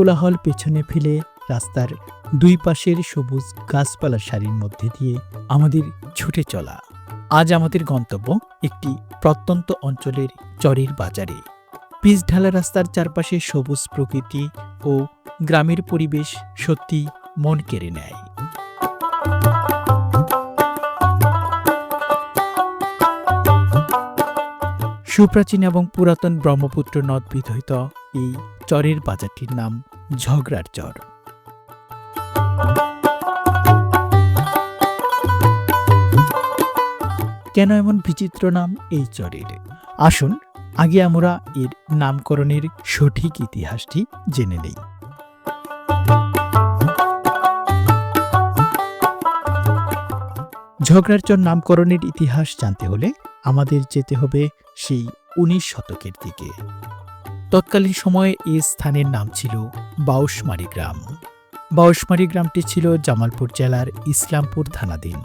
কোলাহল পেছনে ফেলে রাস্তার দুই পাশের সবুজ গাছপালার সারির মধ্যে দিয়ে আমাদের ছুটে চলা। আজ আমাদের গন্তব্য একটি প্রত্যন্ত অঞ্চলের চরের বাজারে। পিচ ঢালা রাস্তার চারপাশে সবুজ প্রকৃতি ও গ্রামের পরিবেশ সত্যি মন কেড়ে নেয়। সুপ্রাচীন এবং পুরাতন ব্রহ্মপুত্র নদ বিধৌত এই চরের বাজারটির নাম ঝগড়ার চর কেন এমন বিচিত্র নাম এই চরের? আসুন, আগে আমরা এর নামকরণের সঠিক ইতিহাসটি জেনে নেই। ঝগড়ার চর নামকরণের ইতিহাস জানতে হলে আমাদের যেতে হবে সেই উনিশ শতকের দিকে। তৎকালীন সময়ে এই স্থানের নাম ছিল বাউসমারি গ্রাম। বাউসমারি গ্রামটি ছিল জামালপুর জেলার ইসলামপুর থানাধীন।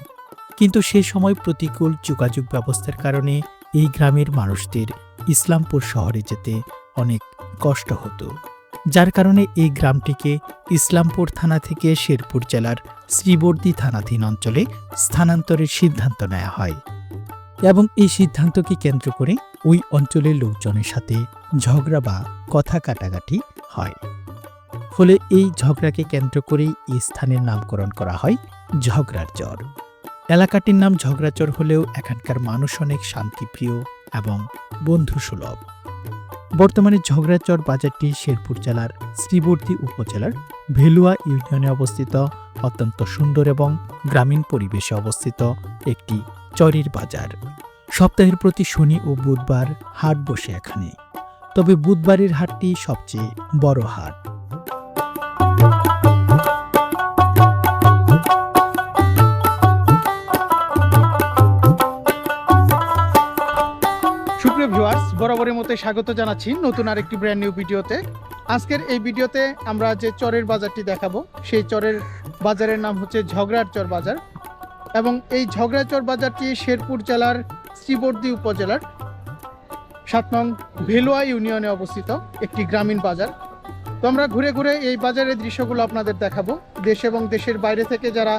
কিন্তু সে সময় প্রতিকূল যোগাযোগ ব্যবস্থার কারণে এই গ্রামের মানুষদের ইসলামপুর শহরে যেতে অনেক কষ্ট হতো। যার কারণে এই গ্রামটিকে ইসলামপুর থানা থেকে শেরপুর জেলার শ্রীবর্দী থানাধীন অঞ্চলে স্থানান্তরের সিদ্ধান্ত নেওয়া হয়। এবং এই সিদ্ধান্তকে কেন্দ্র করে ওই অঞ্চলের লোকজনের সাথে ঝগড়া বা কথা কাটাকাটি হয়। ফলে এই ঝগড়াকে কেন্দ্র করেই এই স্থানের নামকরণ করা হয় ঝগড়ার চর এলাকাটির নাম ঝগড়াচর হলেও এখানকার মানুষ অনেক শান্তিপ্রিয় এবং বন্ধুসুলভ। বর্তমানে ঝগড়াচর বাজারটি শেরপুর জেলার শ্রীবর্দী উপজেলার ভেলুয়া ইউনিয়নে অবস্থিত, অত্যন্ত সুন্দর এবং গ্রামীণ পরিবেশে অবস্থিত একটি চরের বাজার। সপ্তাহের প্রতি শনি ও বুধবার হাট বসে এখানে। তবে বুধবারের হাটটি সবচেয়ে বড় হাট। সুপ্রিয় বরাবরের মতো স্বাগত জানাচ্ছি নতুন আরেকটি ব্র্যান্ড নিউ ভিডিওতে। আজকের এই ভিডিওতে আমরা যে চরের বাজারটি দেখাবো, সেই চরের বাজারের নাম হচ্ছে ঝগড়ার চর বাজার। এবং এই ঝগড়ার চর বাজারটি শেরপুর জেলার শ্রীবর্দী উপজেলার সাত নং ভেলুয়া ইউনিয়নে অবস্থিত একটি গ্রামীণ বাজার। তো আমরা ঘুরে ঘুরে এই বাজারের দৃশ্যগুলো আপনাদের দেখাবো। দেশ এবং দেশের বাইরে থেকে যারা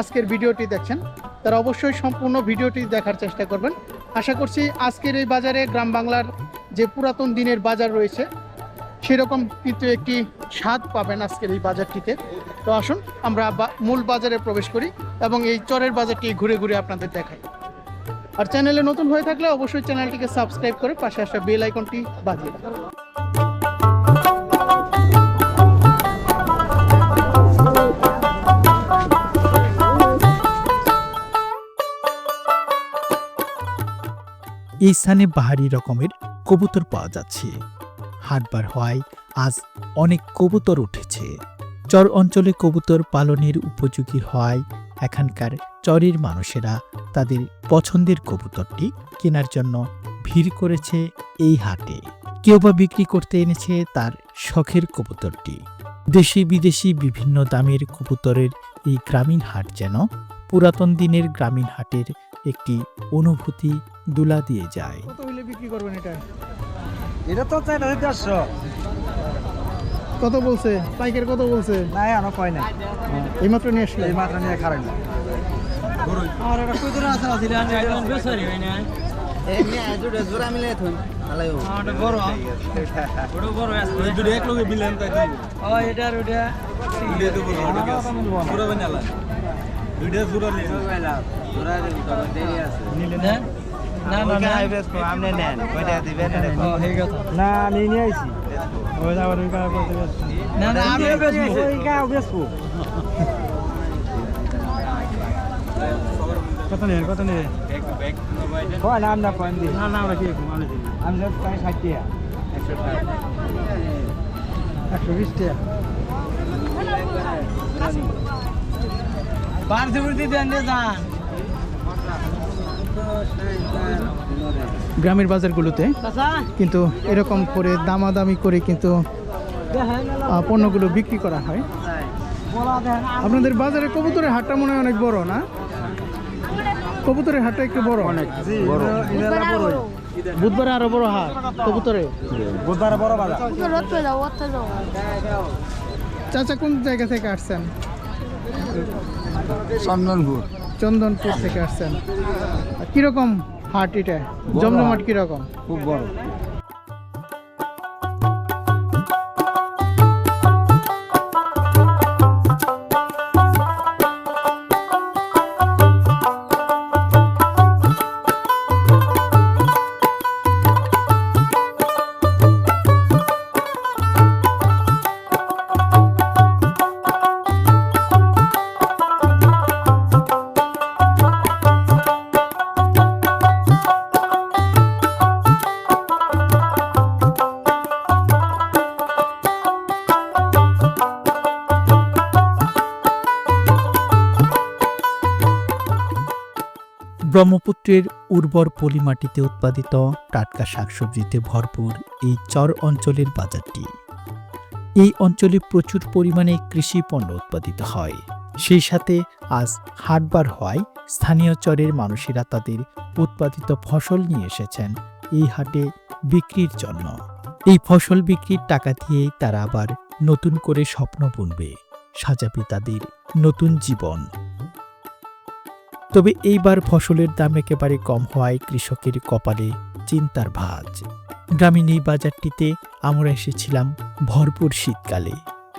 আজকের ভিডিওটি দেখছেন, তারা অবশ্যই সম্পূর্ণ ভিডিওটি দেখার চেষ্টা করবেন। আশা করছি আজকের এই বাজারে গ্রাম বাংলার যে পুরাতন দিনের বাজার রয়েছে, সেরকম কিন্তু একটি স্বাদ পাবেন আজকের এই বাজারটিতে। তো আসুন, আমরা মূল বাজারে প্রবেশ করি এবং এই চরের বাজারটি ঘুরে ঘুরে আপনাদের দেখাই। আর চ্যানেলে নতুন হয়ে থাকলে অবশ্যই চ্যানেলটিকে সাবস্ক্রাইব করে পাশে আসা বেল আইকনটি বাজিয়ে দিন। এই স্থানে বাহারি রকমের কবুতর পাওয়া যাচ্ছে হাটবার হওয়ায় আজ অনেক কবুতর উঠেছে চর অঞ্চলে কবুতর পালনের উপযোগী হওয়ায় এখানকার চরের মানুষেরা তাদের পছন্দের কবুতরটি কেনার জন্য ভিড় করেছে এই হাটে। কেউ বা বিক্রি করতে এনেছে তার শখের কবুতরটি। দেশি বিদেশি বিভিন্ন দামের কবুতরের এই গ্রামীণ হাট যেন পুরাতন দিনের গ্রামীণ হাটের একটি অনুভূতি দুলা দিয়ে যায়। কত হইলে বিক্রি করবেন এটা? এটা তো চাই না দেড়শো। কত বলছে? পাইকার কত বলছে? নাই আনো কয় না এইমাত্র নিয়ে আসলে এই মাত্র নিয়ে খারাপ না আমার একটা হয় না আর হয়ে আমি নিয়ে আইছি না আমি বেচবো ওই কাজ বেচবো কত নেন কত নেন কয় না না না আমরা কি আমি ষাট টাকা একশো বিশ গ্রামের বাজারগুলোতে কিন্তু এরকম করে দামাদামি করে কিন্তু পণ্যগুলো বিক্রি করা হয়। আপনাদের বাজারে কবুতরের হাটটা মনে হয় অনেক বড় না? কবুতরের হাটটা একটু বড়। অনেক। বড়। বুধবারে আরও বড়। হাট কবুতরে। বুধবারে বড় বাজার। চাচা কোন জায়গা থেকে আসছেন? চন্দনপুর। চন্দনপুর থেকে আসছেন। কীরকম হাট এটা? জমজমাট কীরকম? খুব বড়। ব্রহ্মপুত্রের উর্বর পলিমাটিতে উৎপাদিত টাটকা শাকসবজিতে ভরপুর এই চর অঞ্চলের বাজারটি। এই অঞ্চলে প্রচুর পরিমাণে কৃষি পণ্য উৎপাদিত হয়। সেই সাথে আজ হাটবার হওয়ায় স্থানীয় চরের মানুষেরা তাদের উৎপাদিত ফসল নিয়ে এসেছেন এই হাটে বিক্রির জন্য। এই ফসল বিক্রির টাকা দিয়েই তারা আবার নতুন করে স্বপ্ন বুনবে, সাজাবে তাদের নতুন জীবন। তবে এইবার ফসলের দাম একেবারে কম হওয়ায় কৃষকের কপালে চিন্তার ভাঁজ। গ্রামীণ এই বাজারটিতে আমরা এসেছিলাম ভরপুর শীতকালে।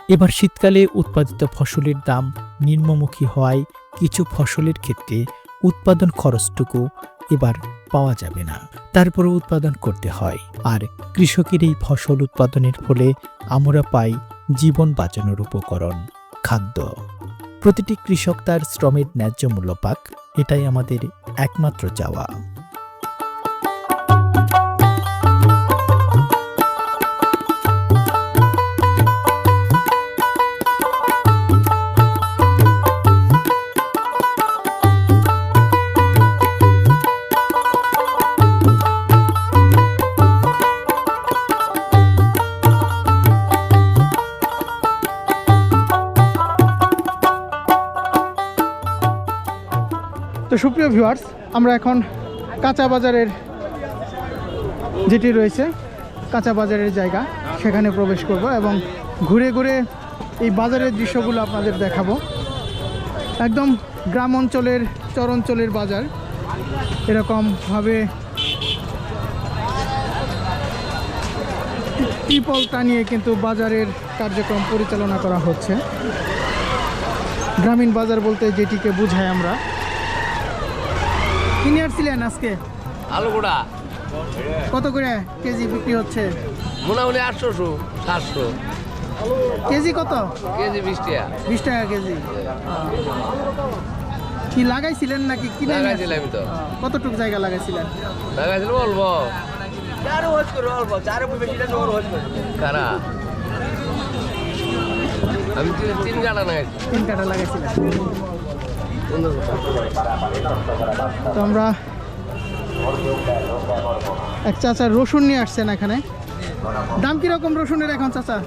এবার শীতকালে উৎপাদিত ফসলের দাম নিম্নমুখী হওয়ায় কিছু ফসলের ক্ষেত্রে উৎপাদন খরচটুকু এবার পাওয়া যাবে না। তারপরে উৎপাদন করতে হয়। আর কৃষকের এই ফসল উৎপাদনের ফলে আমরা পাই জীবন বাঁচানোর উপকরণ, খাদ্য। প্রতিটি কৃষক তার শ্রমের ন্যায্য মূল্য পাক এটাই আমাদের একমাত্র চাওয়া। সুপ্রিয় ভিউয়ার্স আমরা এখন কাঁচা বাজারের যেটি রয়েছে, কাঁচা বাজারের জায়গা, সেখানে প্রবেশ করব এবং ঘুরে ঘুরে এই বাজারের দৃশ্যগুলো আপনাদের দেখাবো। একদম গ্রাম অঞ্চলের চর অঞ্চলের বাজার, এরকমভাবে টিপল টানিয়ে কিন্তু বাজারের কার্যক্রম পরিচালনা করা হচ্ছে। গ্রামীণ বাজার বলতে যেটিকে বুঝাই আমরা। কিনে আসছিলেন আজকে? আলুগুড়া। কত করে কেজি বিক্রি হচ্ছে? মোটামুটি আটশোশো সাতশো। কেজি কত? কেজি বিশ টাকা। বিশ টাকা কেজি। কি লাগাইছিলেন নাকি কিনে লাগাইছিলাম তো? কতটুক জায়গা লাগাইছিলেন? লাগাইছিল অল্প। কারা আমি তিন তিন গাড়া লাগাইছি। তিন কাটা লাগাইছিলেন। তো আমরা এক চাচা রসুন নিয়ে আসছেন এখানে। দাম কীরকম রসুনের এখন চাচা?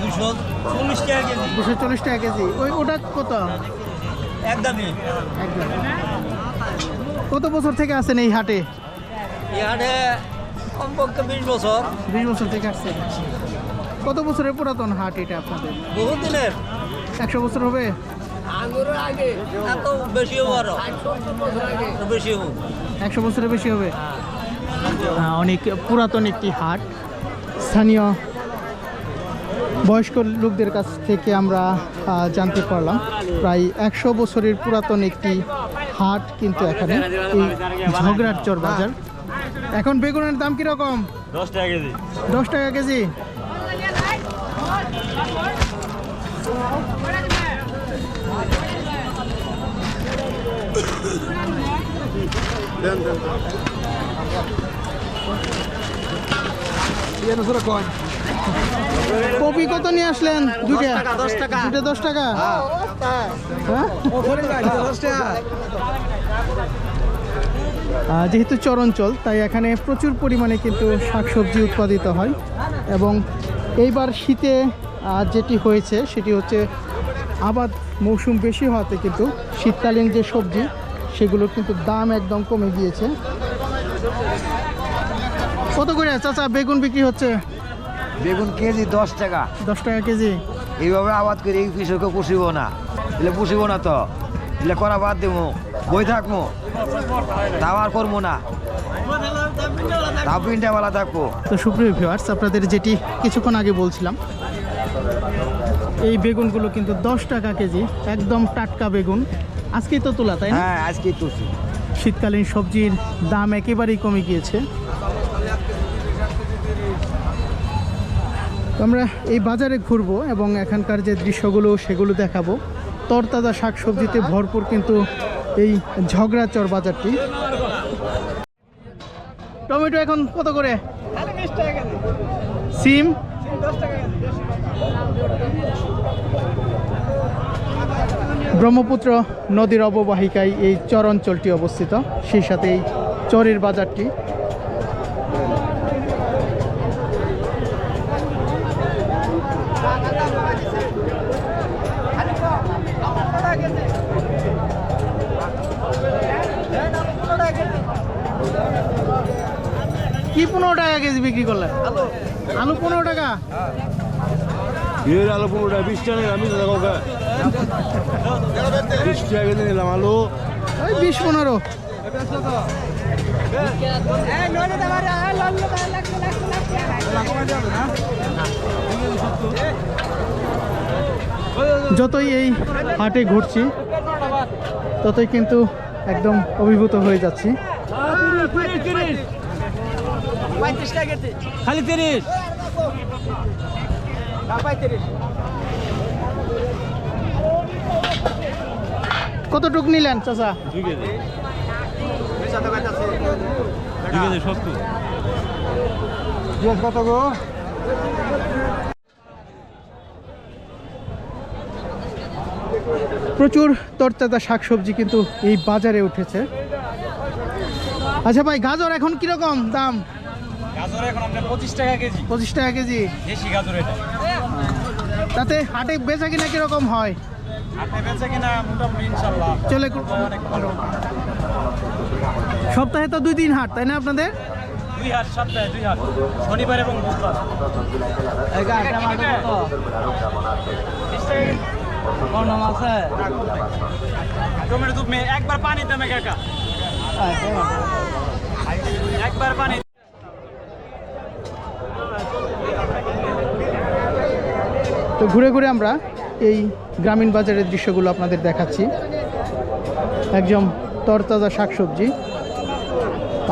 দুশো চল্লিশ টাকা কেজি। চল্লিশ টাকা কেজি। ওই ওটা কত? একদমই। কত বছর থেকে আছেন এই হাটে? কমপক্ষে বিশ বছর। বিশ বছর থেকে আসছেন কত বছরের পুরাতন হাট এটা আপনাদের? বহুত দিনের। একশো বছর হবে? একশো বছরের বেশি হবে। হ্যাঁ, অনেক পুরাতন একটি হাট। স্থানীয় বয়স্ক লোকদের কাছ থেকে আমরা জানতে পারলাম। প্রায় একশো বছরের পুরাতন একটি হাট কিন্তু এখানে। এই ঝগড়ার চর বাজার। এখন বেগুনের দাম কীরকম? দশ টাকা কেজি। দশ টাকা কেজি? কপি কত নিয়ে আসলেন? দুটা দশ টাকা দুটা দশ টাকা? হ্যাঁ? যেহেতু চরঞ্চল তাই এখানে প্রচুর পরিমাণে কিন্তু শাকসবজি উৎপাদিত হয়। এবং এইবার শীতে যেটি হয়েছে সেটি হচ্ছে আবাদ মৌসুম বেশি হওয়াতে কিন্তু শীতকালীন যে সবজি সেগুলোর কিন্তু দাম একদম কমে গিয়েছে। কত করে? চাচা বেগুন বিক্রি হচ্ছে? বেগুন কেজি দশ টাকা। দশ টাকা কেজি? এইভাবে আবাদ করে এই কৃষককে পুষিব না। এলে পুষিব না তো। এলে করা বাদ দেবো বই থাকব তাও আর করব না। থাকব। তো সুপ্রিয় ভিউয়ার্স আপনাদের যেটি কিছুক্ষণ আগে বলছিলাম এই বেগুনগুলো কিন্তু দশ টাকা কেজি একদম টাটকা বেগুন। আজকেই তো তোলা তাই না? হ্যাঁ আজকে তুলছি। শীতকালীন সবজির দাম একেবারেই কমে গিয়েছে। তো আমরা এই বাজারে ঘুরবো এবং এখানকার যে দৃশ্যগুলো সেগুলো দেখাবো। তরতাজা শাকসবজিতে ভরপুর কিন্তু এই ঝগড়াচর বাজারটি। টমেটো এখন কত করে? সিম? ব্রহ্মপুত্র নদীর অববাহিকায় এই চর অঞ্চলটি অবস্থিত। সেই সাথে এই চরের বাজারটি। কি পনেরো টাকা কেজি বিক্রি করলেন আলু পনেরো টাকা? আলু পনেরোটা বিশ টাকা, আমি বিশ টাকা কেজি নিলাম আলু। ওই বিশ পনেরো। যতই এই হাটে ঘুরছি ততই কিন্তু একদম অভিভূত হয়ে যাচ্ছি। খালি তিরিশ। কতটুক নিলেন চাচা? কত গো? প্রচুর তরতাজা শাকসবজি কিন্তু এই বাজারে উঠেছে। আচ্ছা ভাই গাজর এখন কীরকম দাম? গাজর এখন আপনার পঁচিশ টাকা কেজি। পঁচিশ টাকা কেজি। দেশি গাজর এটা। তাতে হাটে বেচা কিনা কীরকম হয়? চলে সপ্তাহে তো দুই দিন হাট তাই না আপনাদের? দুই হাট সপ্তাহে দুই হাট শনিবার এবং বুধবার। একবার পানি কাকা। একবার পানি তো ঘুরে ঘুরে আমরা এই গ্রামীণ বাজারের দৃশ্যগুলো আপনাদের দেখাচ্ছি। একদম তরতাজা শাকসবজি।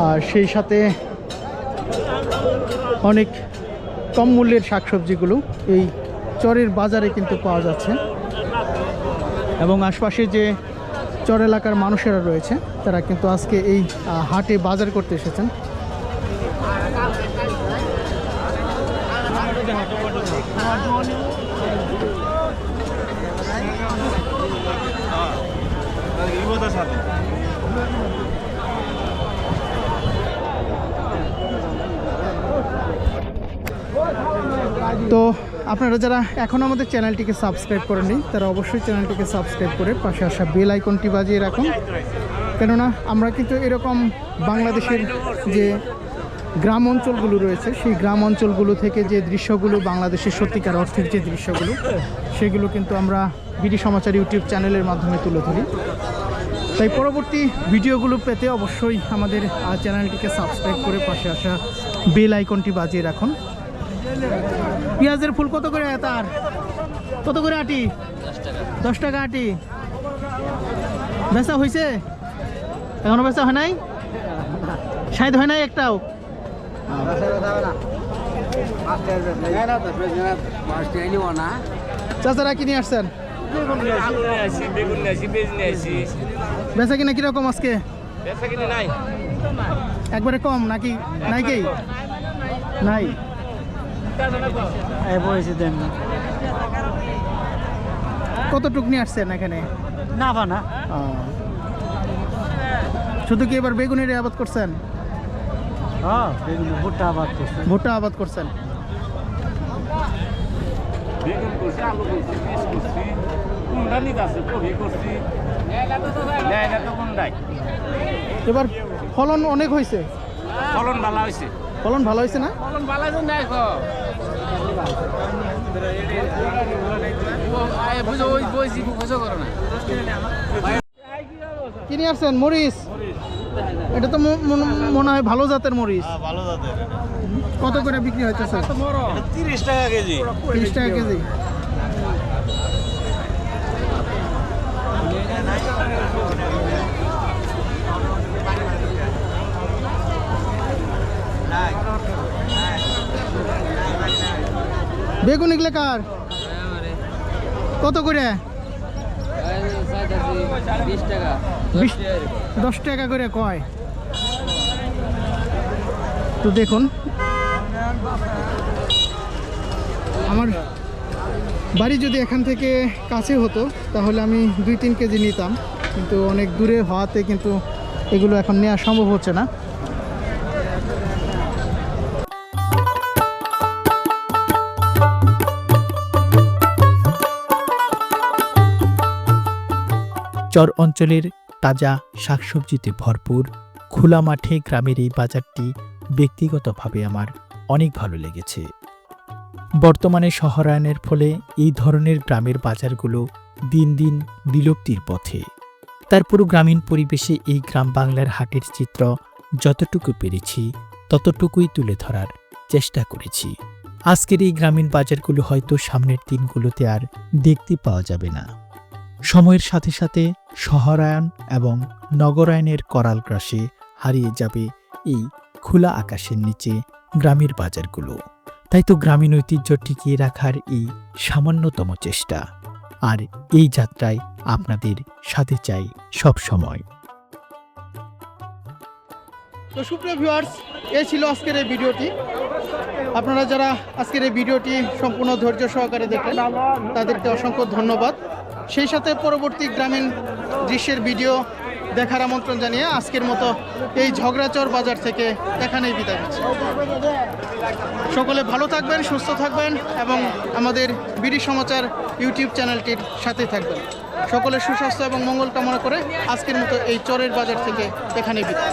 আর সেই সাথে অনেক কম মূল্যের শাকসবজিগুলো এই চরের বাজারে কিন্তু পাওয়া যাচ্ছে। এবং আশপাশে যে চর এলাকার মানুষেরা রয়েছে, তারা কিন্তু আজকে এই হাটে বাজার করতে এসেছেন। সাথে তো আপনারা যারা এখনও আমাদের চ্যানেলটিকে সাবস্ক্রাইব করেননি, তারা অবশ্যই চ্যানেলটিকে সাবস্ক্রাইব করে পাশে আসা বেল আইকনটি বাজিয়ে রাখুন। কেননা আমরা কিন্তু এরকম বাংলাদেশের যে গ্রাম অঞ্চলগুলো রয়েছে, সেই গ্রাম অঞ্চলগুলো থেকে যে দৃশ্যগুলো, বাংলাদেশের সত্যিকার অর্থের যে দৃশ্যগুলো, সেগুলো কিন্তু আমরা বিডি সমাচার ইউটিউব চ্যানেলের মাধ্যমে তুলে ধরি। তাই পরবর্তী ভিডিওগুলো পেতে অবশ্যই আমাদের চ্যানেলটিকে সাবস্ক্রাইব করে পাশে আসা বেল আইকনটি বাজিয়ে রাখুন। পেঁয়াজের ফুল কত করে তার? কত করে আটি? দশ টাকা আটি। বেচা হয়েছে এখনও বেচা হয় নাই? সাইড হয় নাই একটাও? চাচারা কিনে আসছেন? বেচা কিনা কীরকম আজকে? নাই। একবারে কম নাকি? নাই কি? নাই। কতটুক নিয়ে আসছেন এখানে? না না শুধু কি এবার বেগুনের আবাদ করছেন? হ্যাঁ ভুট্টা আবাদ করছে। ভুট্টা আবাদ করছেন। বেগুন করছি আলু করছি পিস করছি। কোনটা নিতে আছে কবি করছি নেয় তো কোনটাই এবার ফলন অনেক হয়েছে। ফলন ভালো হয়েছে। ফলন ভালো হয়েছে না? ফলন ভালো আছে না এখন? বুঝো ওই বইছি বুঝো করো না। কি নিয়ে আসছেন? মরিচ? এটা তো মন- মনে হয় ভালো জাতের মরিচ। ভালো দাদের কত করে বিক্রি হচ্ছে স্যার তিরিশ টাকা কেজি। তিরিশ টাকা কেজি। বেগুন এগুলো কার? কত করে? দশ টাকা করে কয়? তো দেখুন। আমার বাড়ি যদি এখান থেকে কাছে হতো, তাহলে আমি দুই তিন কেজি নিতাম। কিন্তু অনেক দূরে হওয়াতে কিন্তু এগুলো এখন নেওয়া সম্ভব হচ্ছে না। চর অঞ্চলের তাজা শাকসবজিতে ভরপুর খোলা মাঠে গ্রামের এই বাজারটি ব্যক্তিগতভাবে আমার অনেক ভালো লেগেছে। বর্তমানে শহরায়নের ফলে এই ধরনের গ্রামের বাজারগুলো দিন দিন বিলুপ্তির পথে। তারপরও গ্রামীণ পরিবেশে এই গ্রাম বাংলার হাটের চিত্র যতটুকু পেরেছি, ততটুকুই তুলে ধরার চেষ্টা করেছি। আজকের এই গ্রামীণ বাজারগুলো হয়তো সামনের দিনগুলোতে আর দেখতে পাওয়া যাবে না। সময়ের সাথে সাথে শহরায়ন এবং নগরায়নের করাল গ্রাসে হারিয়ে যাবে এই খোলা আকাশের নিচে গ্রামের বাজারগুলো। তাই তো গ্রামীণ ঐতিহ্য টিকিয়ে রাখার এই সামান্যতম চেষ্টা। আর এই যাত্রায় আপনাদের সাথে চাই সব সময়। তো সুপ্রিয় ভিউয়ার্স এই ছিল আজকের এই ভিডিওটি। আপনারা যারা আজকের এই ভিডিওটি সম্পূর্ণ ধৈর্য সহকারে দেখলেন, তাদেরকে অসংখ্য ধন্যবাদ। সেই সাথে পরবর্তী গ্রামীণ দৃশ্যের ভিডিও দেখার আমন্ত্রণ জানিয়ে আজকের মতো এই ঝগড়াচর বাজার থেকে এখানেই বিদায় নিচ্ছি। সকলে ভালো থাকবেন, সুস্থ থাকবেন এবং আমাদের বিডি সমাচার ইউটিউব চ্যানেলটির সাথে থাকবেন। সকলে সুস্বাস্থ্য এবং মঙ্গল কামনা করে আজকের মতো এই চরের বাজার থেকে এখানেই বিদায়।